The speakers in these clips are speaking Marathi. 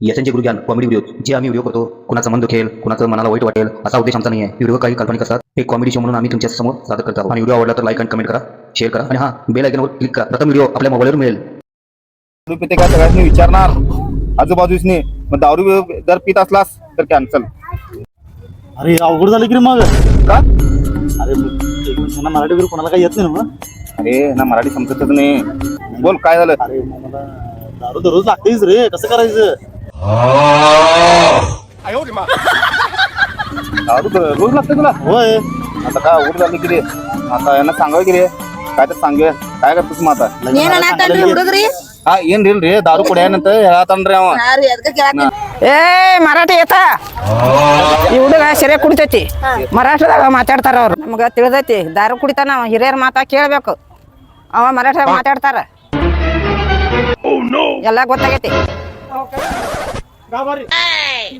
याचे गुरुज्ञान कॉमेडी व्हिडिओ जे आम्ही व्हिडिओ करतो कुणाचा मन दुखेल कुणाचं मनाला वाईट वाटेल असा उद्देश आमचा नाही आहे व्हिडिओ काही काल्पनिक असतात. एक कॉमेडी शो म्हणून आम्ही तुमच्यासमोर सादर करतो आणि व्हिडिओ आवडला तर लाईक आणि कमेंट करा शेअर करा. आणि हां बेल आयकनवर क्लिक करा. प्रथम व्हिडिओ आपल्या मोबाईलवर मिळेल. दारू पिते का सगळ्यांनी विचारणार. आजूबाजूसनी. मग दारू जर पित असलास तर कॅन्सल अरे अवघड झालं की रे मग. का? अरे एक मिनिट ना मराठी वगैरे कोणाला काही येत नाही ना मग. अरे ना मराठी समजतच नाही. बोल काय झालं? अरे मग मला दारू दररोज लागतेच रे. कसं करायचं? दारू तर रोज लागते तुला होय आता काय अवघड झालं की रे आता यांना सांगावं की रे काय तर सांगूया काय करतोस मग आता लग्न ಏನ करायला ನಾಟನ್ರಿ सांगायला ಹುಡುಗ್ರಿ हा ಏನ್ ರೀ दारू ಕುಡಿಯಾನಂತ ಹೇಳತ್ತಾನ್ರಿ ಅವ ಯಾರು ಎದ್ಕ ಕೇಳಾಕ ಏ ಮರಾಠಿ ಏತ ಈ ಹುಡುಗ ಸೆರೆ ಕುಡಿತೈತಿ ಮರಾಠದಾಗ ಮಾತಾಡ್ತಾರ ಅವ್ರು ನಮ್ಗ ತಿಳಿದೈತಿ ದಾರು ಕುಡಿತಾನ ಅವ ಹಿರಿಯರ ಮಾತಾ ಕೇಳ್ಬೇಕು ಅವ ಮರಾಠದಾಗ ಮಾತಾಡ್ತಾರ ಎಲ್ಲ ಗೊತ್ತಾಗೈತಿ 拿把你。哎。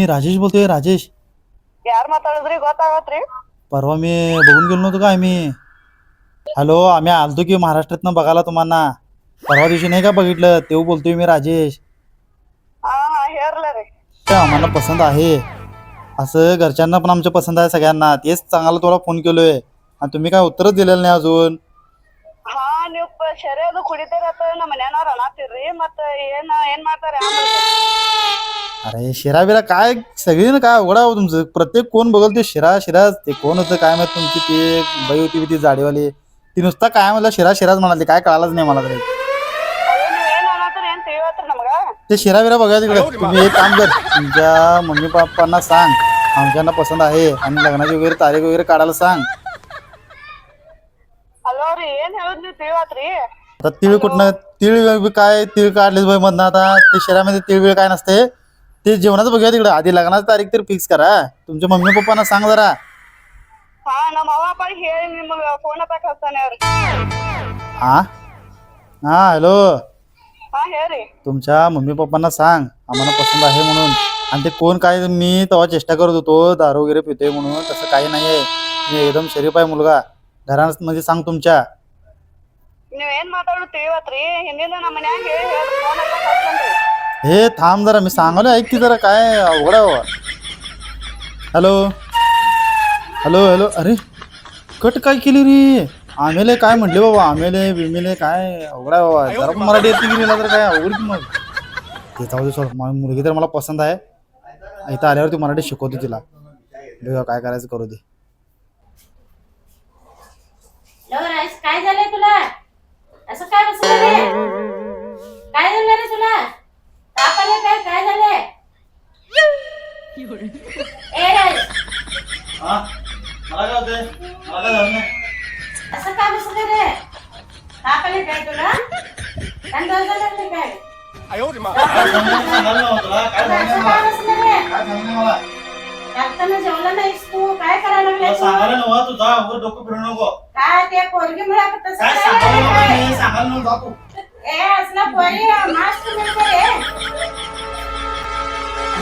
मी राजेश बोलतोय राजेश ಯಾರ್ ಮಾತಾಡಿದ್ರಿ ಗೊತ್ತಾಗತ್ರಿ परवा मी बघून गेलो नव्हतो काय मी हॅलो आम्ही आलतो की महाराष्ट्रातनं बघायला तुम्हाला परवा दिवशी नाही का बघितलं तेव्हा बोलतोय मी राजेश ಹಾ ಹಾ ಹೇರ್ಲ ರೀ ते आम्हाला पसंत आहे असं घरच्यांना पण आमच्या पसंत आहे सगळ्यांना तेच सांगायला तुला फोन केलोय आणि तुम्ही काय उत्तरच दिलेलं नाही अजून ಹಾ ನೀವು अरे शिरा बिरा काय सगळीनं काय उघडा हो तुमचं प्रत्येक कोण बघल ते शिरा शिरा ते कोण होतं काय माहीत तुमची ते बाई होती बी ती जाडीवाली ती नुसता काय म्हणलं शिरा शिराज म्हणाली काय कळालंच नाही मला तरी ते शिरा बिरा बघायचं तिकडे तुम्ही एक काम कर तुमच्या मम्मी पप्पांना सांग आमच्यांना पसंद आहे आणि लग्नाची वगैरे तारीख वगैरे काढायला सांग तिळ आता तिळ कुठनं तिळ काय? तिळ काढले मधनं आता? ते शहरामध्ये तिळ बिळ काय नसते. ते जेवणाचं बघूया तिकडे. आधी लग्नाची तारीख तर फिक्स करा. तुमच्या मम्मी पप्पांना सांग जरा. हा ना मग हा हा हॅलो तुमच्या मम्मी पप्पांना सांग. आम्हाला पसंत आहे म्हणून. आणि ते कोण काय मी तेव्हा चेष्टा करत होतो दारू वगैरे पितोय म्हणून. तसं काही नाही आहे मी एकदम शरीफ आहे मुलगा. घरामध्ये म्हणजे सांग तुमच्या. ನೀವ್ ಏನ್ ಮಾತಾಡೋದು ತಿಳಿವತ್ರಿ ಹಿಂದಿಂದ ನಮ್ಮ ಮನ್ಯಾಗ ಹೇಳಿ ಹೇಳಿ ಫೋನ್ ಹತ್ತಾಕ ಹಚ್ತಾನ್ರಿ हे थांब जरा मी सांगालो ऐक की जरा काय अवघड आहे बाबा हॅलो हॅलो हॅलो अरे कट काय केली रे आमेले काय म्हटले बाबा आमेले बिमेले काय अवघड आहे बाबा जरा पण मराठी येते की नाही तर काय अवघड की मग ते जाऊ दे सोड मा- मुलगी तर मला पसंत आहे इथं आल्यावरती मराठी शिकवतो तिला बघा काय करायचं करू दे लवराज काय झालंय तुला असं काय बसलं रे? काय झालं रे तुला? ताप आले काय काय झालंय ए राज मला काय होतंय? मला काय झालं नाही? असं काय बसलं रे? ताप आले काय तुला? काय? झालं लागले काय असं काय बसलं रे? जेवलं नाहीस तू? काय करायला लागलाय सांगायला तू नव्हा तुझा डोकं फिरू नको. काय ते पोरगी मुळे तसं काय काय सांगायला झालं नव्हा काय? मी, सांगायला नव्हा जा तू. ए असला पोरी मास्क मिळतो रे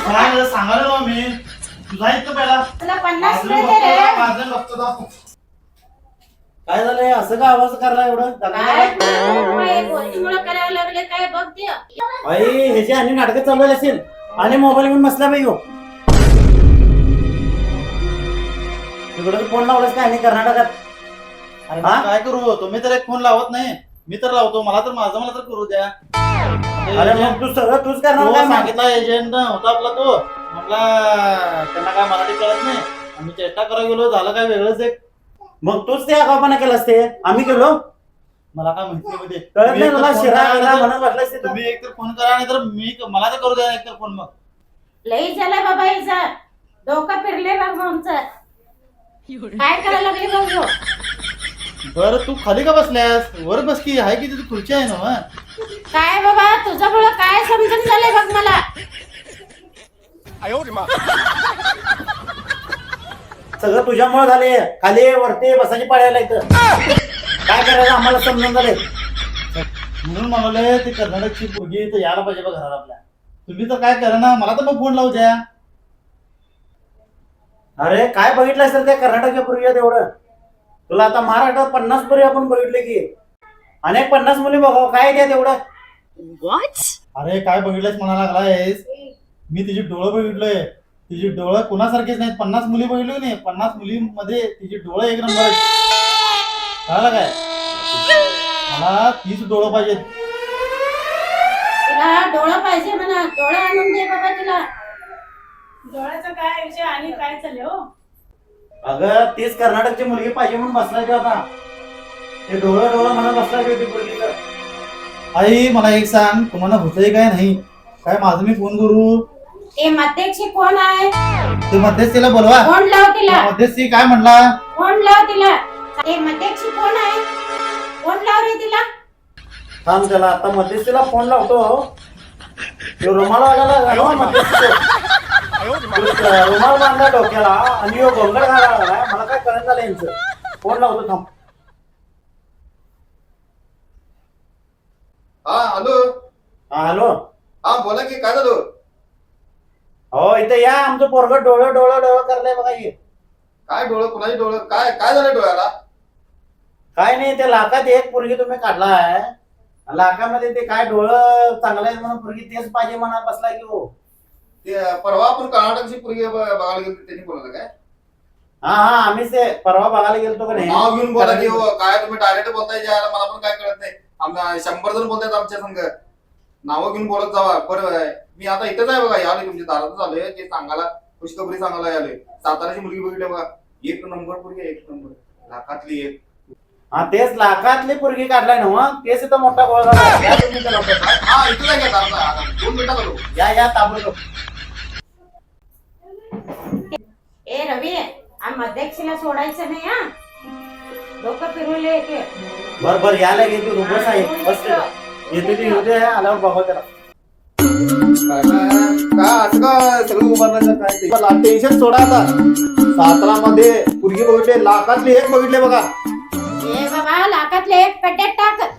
काय झालं सांगायला नव्हा मी. तुझा इथं पहिला. तुला पन्नास माझं मिळते रे. काय झालंय असं काय आवाज करला एवढं? काय? करायला लागले काय बघ ते. आई ह्याची आणि नाटकं चालवली असेल आणि मोबाईल घेऊन बसला पाहिजे तिकडे फोन लावलास काय? आणि कर्नाटकात? अरे काय करू तुम्ही तर एक फोन लावत नाही. मी तर लावतो. मला तर माझं मला तर करू द्या. अरे मग तू सगळं तूच करणार सांगितलं एजंट होता आपला तो. म्हटला त्यांना काय मराठी कळत नाही. आम्ही चेष्टा करायला गेलो. झालं काय वेगळंच एक. मग तूच ते आगाऊपणा केलास ते. आम्ही केलो. मला काय माहिती नाही ते. कळत तुम्ही नाही एकतर तुला फोन शिरा करा बिरा नाहीतर- म्हणत बसलास तिथं. तुम्ही एकतर फोन करा नाही तर मी मला तर करू द्या एकतर फोन मग. लई झालं बाबा हिचा डोकं फिरले बघ आमचं. काय करायला लागले बघ? बरं तू खाली का बसल्यास? वर बस की आहे की तिथे खुर्ची आहे ना मग काय बाबा तुझ्यामुळं काय समजून झालंय बघ मला? सगळं तुझ्यामुळे झाले खाली वरती बसायची पाळायला इथं काय करायचं आम्हाला समजून झाले म्हणून म्हणाले ती कर्नाटकची पोरगी तर यायला पाहिजे बघ घरात आपल्या. तुम्ही तर काय करा ना मला तर मग फोन लावू द्या. अरे काय बघितलंस तर त्या कर्नाटकच्या पूर्वी एवढं तुला आता महाराष्ट्रात पन्नास पूर्वी आपण बघितले की. अनेक पन्नास मुली बघावं काय द्या तेवढं? अरे काय बघितलंस म्हणा लागलायस? मी तिची डोळं बघितलोय. तिची डोळं कुणासारखीच नाहीत. पन्नास मुली बघितली नाही? पन्नास मुलीमध्ये तिची डोळं एक नंबर आहेत. कळालं काय? मला तीच डोळं पाहिजेत. तिला डोळा पाहिजे म्हणा. डोळा आणून दे बाबा तिला. डोळ्याचा काय विषय आणि काय चालले हो? अगं तीच कर्नाटकची मुलगी पाहिजे म्हणून बसला की आता. ते डोळं डोळं म्हणत बसला की होती मुलगी तर. आई मला एक सांग तुम्हाला होतंय काय नाही? काय माझं मी फोन करू? ते मध्यक्षी कोण आहे? ते मध्यस्थीला बोलवा. फोन लाव तिला? मध्यस्थी काय म्हणला? फोन लाव तिला? ते मध्यक्षी कोण आहे? फोन लाव रे तिला? थांब त्याला आता मध्यस्थीला फोन लावतो. तो रुमाल मध्यस्थीचं. तो रुमाल बांधला डोक्याला आणि ह्यो गोंगड घालायला लागलाय. मला काय कळत झालं यांचं फोन लावतो थांब हा हॅलो. हा हॅलो. हा बोला की काय झालं? हो इथं या. आमचं पोरग डोळं डोळं डोळं करलंय बघा हे. काय डोळं कुणाची डोळं? काय काय झालं डोळ्याला? काय नाही ते लाखात एक पोरगी तुम्ही काढलाय. लाखामध्ये ते काय डोळं चांगलं आहे म्हणून पोरगी तेच पाहिजे म्हणा बसलाय की हो. ते परवा आपण कर्नाटकची पूर्वी बघायला गेलो त्यांनी बोलवलं काय? हा हा आम्हीच ते परवा बघायला गेलतो का नाही? नाव घेऊन बोला की हो, काय तुम्ही डायरेक्ट बोलताय ज्याला मला पण काय कळत नाही. शंभर जण बोलतायत आमच्या संघ नावं घेऊन बोलत जावा. बरोबर आहे मी आता इथंच आहे बघा याले तुमच्या दारातच आलोय. ते सांगायला खुशखबरी सांगायला आलोय. साताराची मुलगी बघितली बघा. एक नंबर आहे, एक नंबर. लाखातली एक. हा तेच लाखातली पोरगी काढलाय ना मग तेच इथं मोठा गोळ झाला. या तुम्ही त्याला बघा. हा इथंच आहे का दारात आहे. आता. दोन मिनिटात आलो. या या ताबडतोब. ए रवी आ मध्यक्षीला सोडायचं नाही हा? डोकं फिरवले येते बर बर यायला घेतो तू बस आहे बस तिथं. येते ते येऊ दे आल्यावर बघा त्याला. काय काय असं का सगळं उभारलं काय ते मला टेन्शन सोडा आता. सातारा मध्ये पुरगी बघितले लाखातली एक बघितले बघा. ए बाबा लाखातले एक पेट्यात टाक.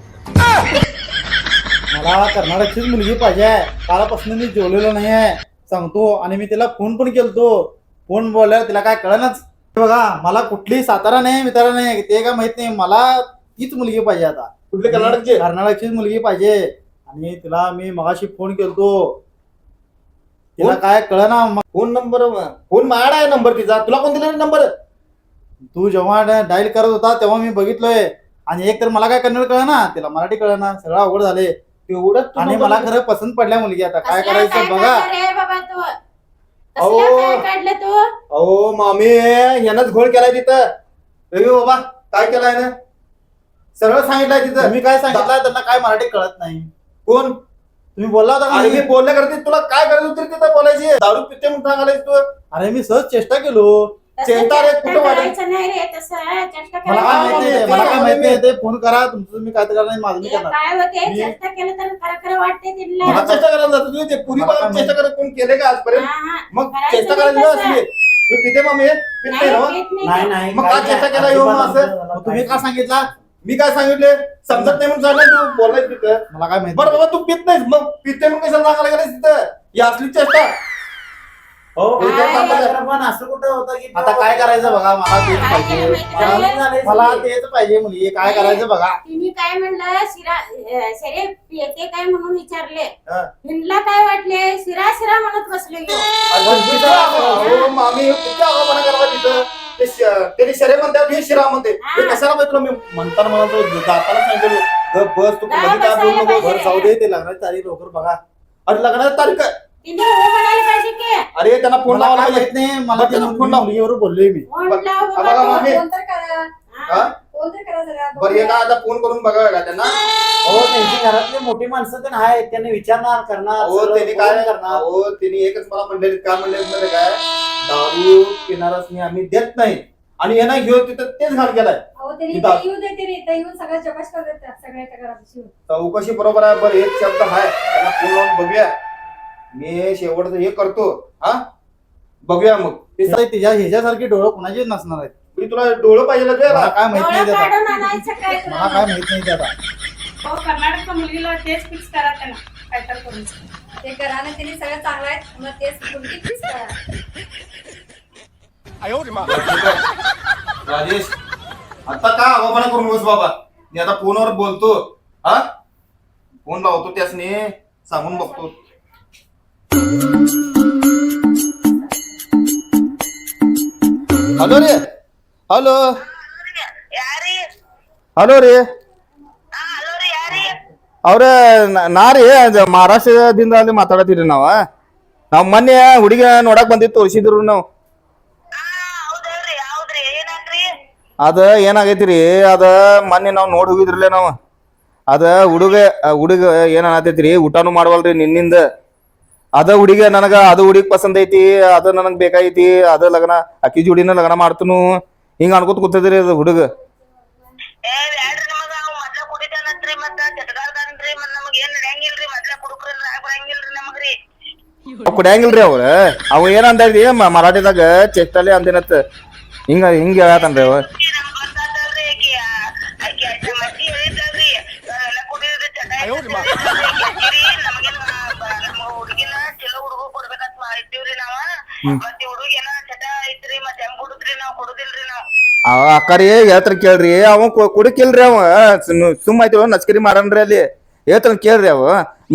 मला कर्नाटकचीच मुलगी पाहिजे कालापासून मी जेवलेलो नाही आहे सांगतो आणि मी तिला फोन पण केलतो. फोन बोलल्यावर तिला काय कळनच बघा मला कुठली सातारा नाही मितारा नाही ते काय माहीत नाही. मला तीच मुलगी पाहिजे आता. कुठले? कर्नाटकचे? कर्नाटकचीच मुलगी पाहिजे. आणि तिला मी मगाशी फोन केलतो. तिला कोण? काय कळना. Phone number? फोन माझ्याकडे आहे नंबर तिचा? तुला कोण दिला नंबर? तू जेव्हा डायल करत होता तेव्हा मी बघितलोय. आणि एक तर मला काय कन्नड कळना तिला मराठी कळना सगळं अवघड झाले एवढं आणि मला? खरं पसंत पडल्या मुलगी आता. काय करायचं बघा. अहो. काय तू? अहो मामी यानंच घोळ केलाय तिथं. रवी बाबा काय केलाय ना सरळ सांगितलंय तिथं. तुम्ही काय सांगितलं? त्यांना काय मराठी कळत नाही. कोण? तुम्ही बोलला होता का आणि मी नाही? बोलण्या करते. तुला काय करत होती तिथं बोलायची? दारू पिते म्हणून सांगायला तू? अरे मी सहज चेष्टा केलो. कुठं वाटेल? करायचं नाही रे तसं चेष्टा मला काय करायचं माहिती नाही. आहे मला काय माहिती आहे ते फोन करा तुमचं तुम्ही काय नाही माझं मी हे करणार काय होते मी- चेष्टा केलं तर खरं खरं वाटते मला तिला चेष्टा करायला जातो तुम्ही ते पुरी मला काय बाबा चेष्टा करत कोण केले का आजपर्यंत हा, हा. मग करायचं चेष्टा नाही करायची तसं. असली मी पिते मग मी पिते नाही, ना नाही नाही. नाही मग काय चेष्टा नाही. केला अजिबात असं? मग तुम्ही काय सांगितलं मी काय सांगितले समजत नाही म्हणून सांगितलं तू बोलायच तिथं मला काय माहिती बरं बाबा तू पित नाहीस मग पिते म्हणून कशाला सांगायला गेलास तिथं ही असली चेष्टा हो काय? पण असं कुठं होतं की आता काय करायचं बघा मला तेच काय पाहिजे. केलं? माहिती मला-? झालंय मला सगळी. तेच पाहिजे मुलगी काय करायचं बघा. तिने काय म्हणलं? शिरा अं, शिरे येते काय म्हणून विचारले. हा. हिंदला काय वाटले? शिरा शिरा म्हणत बसले किती आगाऊ- अहो, मामी किती तिथं. ते श- त्याने शरे म्हणतात हे शिरा म्हणते. हे. कशाला माहिती तुला? मी म्हणताना म्हणतो जाताना सांगितलं गप बस तू गपमध्ये काय बोलू बसायला नको पाहिजे. बरं जाऊ दे ते लग्नाची तारीख लवकर बघा. अरे लग्नाची तारीख. तिने हो म्हणायला पाहिजे की? अरे त्यांना फोन मला लावायला काय पाहिजे माहीत. नाही मला बरं, ते त्याला फोन लाव. मुलगीवर बोललोय मी. फोन लाव बघा, बाबा मामी. फोन तर करा. हा? बरं हे काय आता फोन करून बघावं का त्यांना. हो त्यांची घरातली मोठी माणसं तर आहेत त्यांनी विचारणार करणार सगळं त्यांनी काय बोलून करणार. अहो त्यांनी एकच मला म्हणले काय म्हणले माहिती काय? दारू पिणारच आम्ही देत नाही. आणि यांना घेऊन तिथं तेच घाट गेलाय इथं- चौकशी बरोबर आहे बरं एक शब्द आहे. त्यांना फोन लावून बघूया. मी शेवटचं हे करतो हा? बघूया मग. ते साई तिच्या ह्याच्यासारखी डोळं कुणाचीच नसणार आहेत. मी तुला डोळं पाहिजे मला काय माहीत नाही डोळा काढून आणायचं काय मला तुला काय माहीत नाही हो मुलगीला तेच फिक्स करा त्यांना. काय तर करून. ते घराने त्यांनी सगळं चांगलं आहे. मग तेच मुलगी तीच करा. राजेश आता का आवापणा करून बस बाबा? मी आता फोनवर बोलतो हा? फोन लावतो त्यासनी सांगून बघतो. ಹಲೋ ರೀ. ಹಲೋ. ಹಲೋ ರೀ. ಅವ್ರ ನಾ ರೀ ಮಹಾರಾಷ್ಟ್ರದಿಂದ ಅಲ್ಲಿ ಮಾತಾಡತ್ತೀರಿ ನಾವ. ನಾವ್ ಮೊನ್ನೆ ಹುಡುಗ ನೋಡಕ್ ಬಂದಿತ್ತು ತೋರಿಸಿದ್ರು ನಾವು. ಅದ ಏನಾಗೈತಿರಿ ಅದ ಮೊನ್ನೆ ನಾವ್ ನೋಡ್ ಹೋಗಿದ್ರಲ್ಲೇ ನಾವ. ಅದ ಹುಡುಗ ಹುಡುಗ ಏನ್ ಅನ್ನತೈತ್ರಿ ಊಟನು ಮಾಡವಲ್ರಿ ನಿನ್ನಿಂದ. ಅದ ಹುಡುಗ ನನಗ ಅದು ಹುಡುಗಿ ಪಸಂದ್ ಐತಿ ಅದ ನನಗ್ ಬೇಕಾಗೈತಿ ಅದ ಲಗ್ನ ಅಕ್ಕಿ ಜೋಡಿನ ಲಗ್ನ ಮಾಡ್ತನು. ಹಿಂಗ ಅನ್ಕೋತ ಕೂತದ್ರಿ ಅದು ಹುಡುಗ. ಕುಡಿಯಂಗಿಲ್ರಿ ಅವ್ರ. ಅವ ಏನ್ ಅಂದ್ರಿ ಮರಾಠಿದಾಗ ಚೆಷ್ಟಲ್ಲಿ ಅಂದಿನತ್. ಹಿಂಗ ಹಿಂಗ ಹೇಳತನ್ರಿ ಅವ. ಅವ ಅಕ್ಕಾರಿ ಹೇಳ್ತಾರ ಕೇಳ್ರಿ ಅವ ಕುಡಿಕಿಲ್ರಿ ಅವ ಸುಮ್- ಐತಿ ನಸ್ಕರಿ ನಚ್ಕರಿ ಮಾಡನ್ರಿ ಅಲ್ಲಿ. ಹೇಳ್ತಾನ ಕೇಳ್ರಿ ಅವ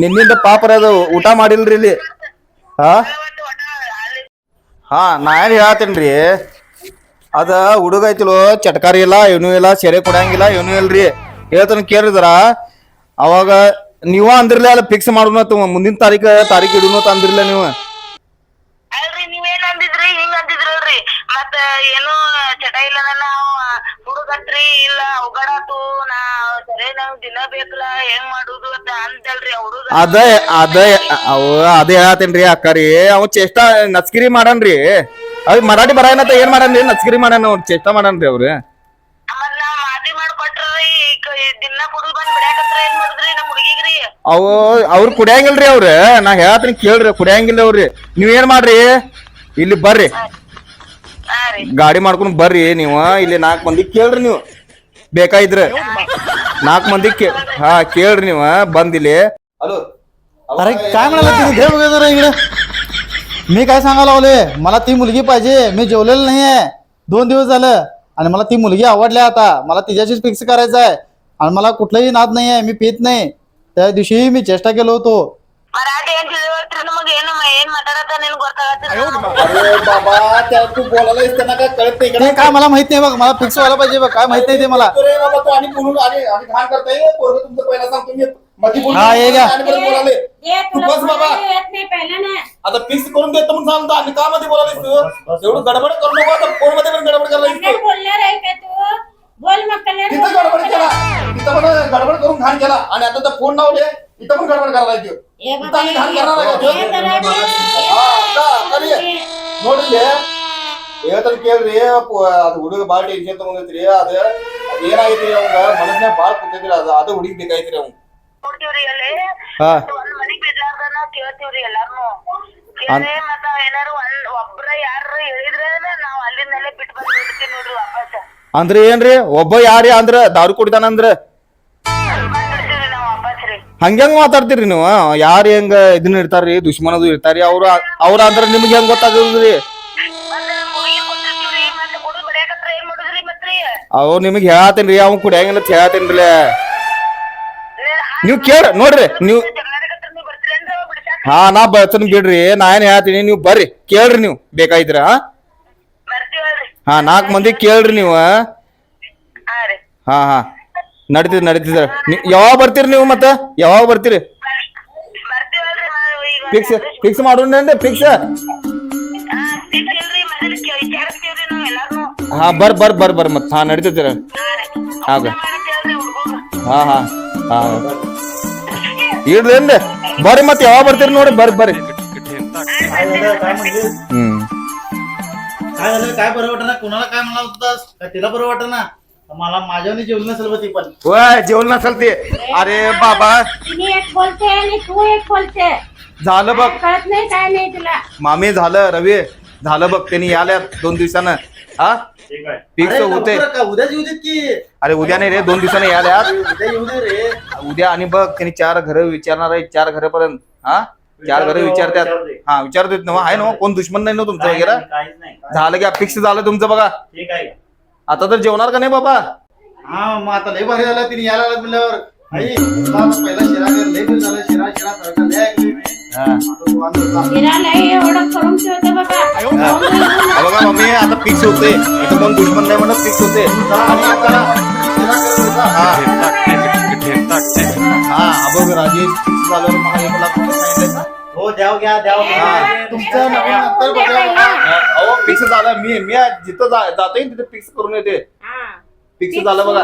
ನಿನ್ನಿಂದ ಪಾಪರ ಅದು ಊಟ ಮಾಡಿಲ್ರಿ ಇಲ್ಲಿ. ಹಾ ಹಾ ನಾ ಏನ್ ಹೇಳತ್ತೀನ್ರಿ ಅದ ಹುಡುಗ ಐತಿಲೋ ಚಟಕಾರಿ ಇಲ್ಲ ಏನೂ ಇಲ್ಲ ಸೆರೆ ಕೊಡಂಗಿಲ್ಲ ಏನೂ ಇಲ್ರಿ. ಹೇಳ್ತಾನ ಕೇಳಿದ್ರ ಅವಾಗ ನೀವ ಅಂದಿರ್ಲಿ ಅಲ್ಲ ಫಿಕ್ಸ್ ಮಾಡೋಣ ಮುಂದಿನ ತಾರೀಕ ತಾರೀಕು ಇಡೋಣ ಅಂದಿರ್ಲ ನೀವು ಅಲ್ರಿ ನೀವೇನ್ ಅಂದಿದ್ರಿ ಹಿಂಗ್ ಅಂದಿದ್ರಲ್ರಿ ಮತ್ತ ಏನು ಚಟ ಇಲ್ಲ ನಾವು ಹುಡುಗತ್ರಿ ಇಲ್ಲ ಅವಗಡಾತು ನಾ ಸರಿ ನಾವು ದಿನ ಬೇಕಲ್ಲ ಹೆಂಗ್ ಮಾಡುದು ಅಂತ ಅಂತಲ್ರಿ ಅವರು ಅದ ಅದ ಅವ ಅದ ಹೇಳತ್ತೇನ್ರಿ ಅಕ್ಕರಿ ಅವ ಚೇಷ್ಟ ನಸ್ಕಿರಿ ಮಾಡನ್ರಿ ಅವ್ ಮರಾಠಿ ಬರಾಯನತ್ತ ಏನ್ ಮಾಡನ್ರಿ ನಸ್ಕಿರಿ ಮಾಡನ್ ಅವ್ರ ಚೇಷ್ಟ ಮಾಡನ್ರಿ ಅವ್ರು. ಮತ್ ನಾ ಮಾತಿ ಮಾಡ್ಕೊಟ್ರಿ ದಿನ ಕುಡಿದು ಬಂದ್ ಬಿಡಾಕತ್ರ ಏನ್ ಮಾಡುದ್ರಿ ನಮ್ ಹುಡುಗಿಗ್ರಿ ಅವು ಅವ್ರು ಕುಡಿಯಂಗಿಲ್ರಿ ಅವ್ರ. ನಾ ಹೇಳತ್ತೀನಿ ಕೇಳ್ರಿ ಕುಡಿಯಂಗಿಲ್ಲ ಅವ್ರಿ. ನೀವ್ ಏನ್ ಮಾಡ್ರಿ? ಇಲ್ಲಿ ಬರ್ರಿ. ಗಾಡಿ ಮಾಡ್ಕೊಂಡ್ ಬರ್ರಿ ನೀವು ಇಲ್ಲಿ ನಾಲ್ಕು ಮಂದಿ ಕೇಳ್ರಿ ನೀವು ಬೇಕಾಗಿದ್ರ ನಾಲ್ಕು ಮಂದಿ ಕೇ हा ಕೇಳ್ರಿ ನೀವು ಬಂದಿಲ್ಲಿ हॅलो अरे काय म्हणाला तिने घे बघा जरा इकडे मी काय सांगायला लागले मला ती मुलगी पाहिजे मी जेवलेलं नाही आहे दोन दिवस झालं आणि मला ती मुलगी आवडली आता मला तिच्याशीच फिक्स करायचं आहे आणि मला कुठलाही नाद नाही आहे मी पित नाही त्या दिवशी मी चेष्टा केलो होतो ಮರಾಠಿ ಏನ್ ತಿಳಿವಲ್ತ್ರಿ ನಮಗ್ ಏನು ಏನ್ ಮಾತಾಡತ್ತ ನಿನ್ ಗೊತ್ತಾಗತ್ತಿಲ್ಲ अरे बाबा त्या तू बोलायला त्यांना काय कळत नाही ते काय मला माहित नाही बघ मला फिक्स व्हायला पाहिजे बघ काय माहित नाही ते मला अरे बाबा तू आणि बोलून आणि आणि घाण करताय पोरगं तुमचं पहिला सांगतो मी मधी बोलून हा, ये घ्या. आणि परत बोलाले ए तुला बस बाबा. बोलायला येत नाही पहिला ना आता फिक्स करून देतो म्हणून सांगतो आणि का मध्ये बोलायला तू एवढं गडबड करू नको आता फोन मध्ये पण गडबड करायला कन्नड बोलणार आहे का तू बोल मग कन्नड तिथं गडबड केला तिथं पण गडबड करून घाण केला आणि आता तर फोन लावले इथं पण गडबड करायला येतो ನೋಡಿಲ್ಲ ಕೇಳ್ರಿ ಅದು ಹುಡುಗ ಬಾಳ ಟೆನ್ಷನ್ ತಗೊಂಡೈತ್ರಿ. ಅದ ಏನಾಗೈತ್ರಿ ಅವಂಗ? ಮನಸ್ನ್ಯಾಗ ಬಾಳ ಕೂತೈತ್ರಿ ಅದ ಹುಡುಗಿ ಹುಡುಗ ಬೇಕಾಯ್ತ್ರಿ ಅವ್ ನೋಡ್ತೀವ್ರಿ ಒಂದ್ ಮನಿಗ್ ಬಿದ್ದಾರ್ದನ ಕೇಳ್ತೀವ್ರಿ ಎಲ್ಲಾರ್ನು. ಕೇಳಿ ಮತ್ತ ಏನಾರು ಒಬ್ರ ಯಾರು ಹೇಳಿದ್ರೆ ನಾವ್ ಅಲ್ಲಿಂದಲೇ ಬಿಟ್ಟು ಬಂದು ನೋಡ್ರಿ ಅಂದ್ರೆ ಏನ್ರಿ? ಒಬ್ಬ ಯಾರೇ ಅಂದ್ರ ದಾರು ಕುಡಿದಾನ ಅಂದ್ರ? ಹಂಗ್ಯಾಂಗ ಮಾತಾಡ್ತೀರಿ ನೀವು? ಯಾರು ಹೆಂಗ ಇದನ್ನ ಇರ್ತಾರ್ರಿ ದುಶ್ಮನದು ಇರ್ತಾರಿ ಅವ್ರ ಅವ್ರ ಅಂದ್ರ ನಿಮ್ಗೆ ಹೆಂಗ್ ಗೊತ್ತಾಗಿಲ್ರಿ ಅವ್ ನಿಮ್ಗೆ ಹೇಳತ್ತೇನ್ರಿ ಅವ್ನ್ ಕುಡಿಯಂಗಿಲ್ಲ ಅಂತ ಹೇಳತ್ತೇನ್ರಿ ನೀವ್ ಕೇಳ ನೋಡ್ರಿ ನೀವು ಹಾ ನಾ ಬರ್ತೀನಿ ಬಿಡ್ರಿ ನಾ ಏನ್ ಹೇಳ್ತೀನಿ ನೀವು ಬರ್ರಿ ಕೇಳ್ರಿ ನೀವು ಬೇಕಾಯ್ತ್ರ? ಹಾ ನಾಲ್ಕು ಮಂದಿ ಕೇಳ್ರಿ ನೀವು. ಹಾ ಹಾ. ನಡೀತಿದ್ ನಡೀತಿದ ಯಾವಾಗ ಬರ್ತೀರಿ ನೀವು ಮತ್ತೆ ಯಾವಾಗ ಬರ್ತೀರಿ ಬರ್ತೀವಲ್ರಿ ನಾವ್ ಈಗ ಫಿಕ್ಸ್ ಫಿಕ್ಸ್ ಮಾಡೋಣ ಫಿಕ್ಸ್ ಹಾ ಸಿಕ್ಕಿಲ್ರಿ ಮೊದಲು ವಿಚಾರಿಸ್ತೀವ್ರಿ ನಾವ್ ಎಲ್ಲಾರ್ನು ಹಾ ಬರ್ ಬರ್ ಬರ್ ಬರ್ ಮತ್ ಹಾ ನಡೀತೈತಿ ಹಾಗ ಹಾ ಹಾ ಹಾ ಇಡ್ದೇನ್ರಿ ಬರ್ರಿ ಮತ್ ಯಾವಾಗ ಬರ್ತೀರಿ ನೋಡಿ ಬರ್ರಿ ಬರ್ರಿ काय झालं काय म्हणजे हम्म काय झालं काय बरं वाटत ना कुणाला काय म्हणा होतास काय तिला बरं वाटत ना मला माझ्याने जेवली नसेल बा ती पण. होय जेवण नसेल ते. अरे बाबा. तिने एक बोलते आणि तू एक बोलते झालं बघ. कळत नाही काय नाही तुला. मामी झालं रवी. झालं बघ त्यांनी याल्यात दोन दिवसानं. हा? ठीक आहे. अरे, होते. लवकर का? उद्याच येऊ देत की? अरे उद्या नाही रे दोन दिवसानं याल्यात. उद्या येऊ दे रे. उद्या आणि बघ त्यांनी चार घर विचारणार आहे चार घरापर्यंत. हा? चार घर विचारते, विचारतात. विचारते. हा विचारतात ना आहे ना कोण दुश्मन नाही ना तुमचं वगैरे? नाही, काहीच नाही झालं की फिक्स झालं तुमचं बघा. ठीक आहे. आता तर जेवणार का नाही बाबा? हा मग आता लय भारी झालं तिने यायला लागलं म्हणल्यावर. आई तुला आता पहिला शिरा कर लय दिवस झालं शिरा शिरा सारखं लय ऐकलोय मी. हा. आता तू आणतो जा. फिरायला एवढं करून ठेवते बाबा. हा. बघा मम्मी आता फिक्स होते. इथं कोण दुश्मन नाही म्हणत फिक्स होते. जा आणि आता शिरा करत जा. हा. बघ राजेश फिक्स झाल्यावर मला एक लाख रुपये सांगितले ना. हो द्याव घ्या द्याव तुमचं अहो फिक्स झालं. मी मी जिथं जातोय तिथे फिक्स करून येते. फिक्स झालं बघा.